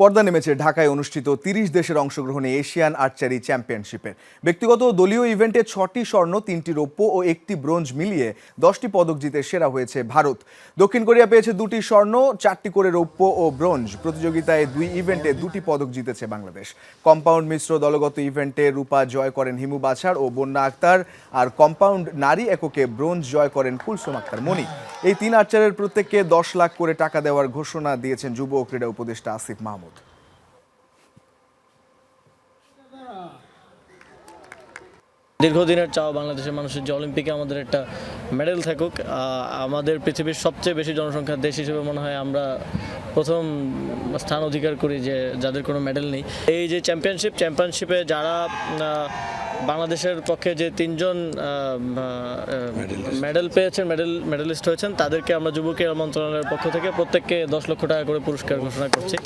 পর্দা নেমেছে ঢাকায় অনুষ্ঠিত তিরিশ দেশের অংশগ্রহণে এশিয়ান আর্চারি চ্যাম্পিয়নশিপের। ব্যক্তিগত দলীয় ইভেন্টে ছটি স্বর্ণ, তিনটি রৌপ্য ও একটি ব্রোঞ্জ মিলিয়ে দশটি পদক জিতে সেরা হয়েছে ভারত। দক্ষিণ কোরিয়া পেয়েছে দুটি স্বর্ণ, চারটি করে রৌপ্য ও ব্রোঞ্জ। প্রতিযোগিতায় দুই ইভেন্টে দুটি পদক জিতেছে বাংলাদেশ। কম্পাউন্ড মিশ্র দলগত ইভেন্টে রূপা জয় করেন হিমু বাছার ও বন্যা আক্তার আর কম্পাউন্ড নারী এককে ব্রোঞ্জ জয় করেন কুলসুম আক্তার মনি এই তিন আর্চারের প্রত্যেককে দশ লাখ করে টাকা দেওয়ার ঘোষণা দিয়েছেন যুব ক্রীড়া উপদেষ্টা আসিফ মাহমুদ। দীর্ঘদিনের চাওয়া বাংলাদেশের মানুষের যে অলিম্পিকে আমাদের একটা মেডেল থাকুক আমাদের পৃথিবীর সবচেয়ে বেশি জনসংখ্যার দেশ হিসেবে মনে হয় আমরা প্রথম স্থান অধিকার করি যে যাদের কোনো মেডেল নেই। এই যে চ্যাম্পিয়নশিপ চ্যাম্পিয়নশিপে যারা বাংলাদেশের পক্ষে যে তিনজন মেডেল পেয়েছেন মেডেল মেডেলিস্ট হয়েছেন তাদেরকে আমরা যুব ক্রীড়া মন্ত্রণালয়ের পক্ষ থেকে প্রত্যেককে দশ লক্ষ টাকা করে পুরস্কার ঘোষণা করছি।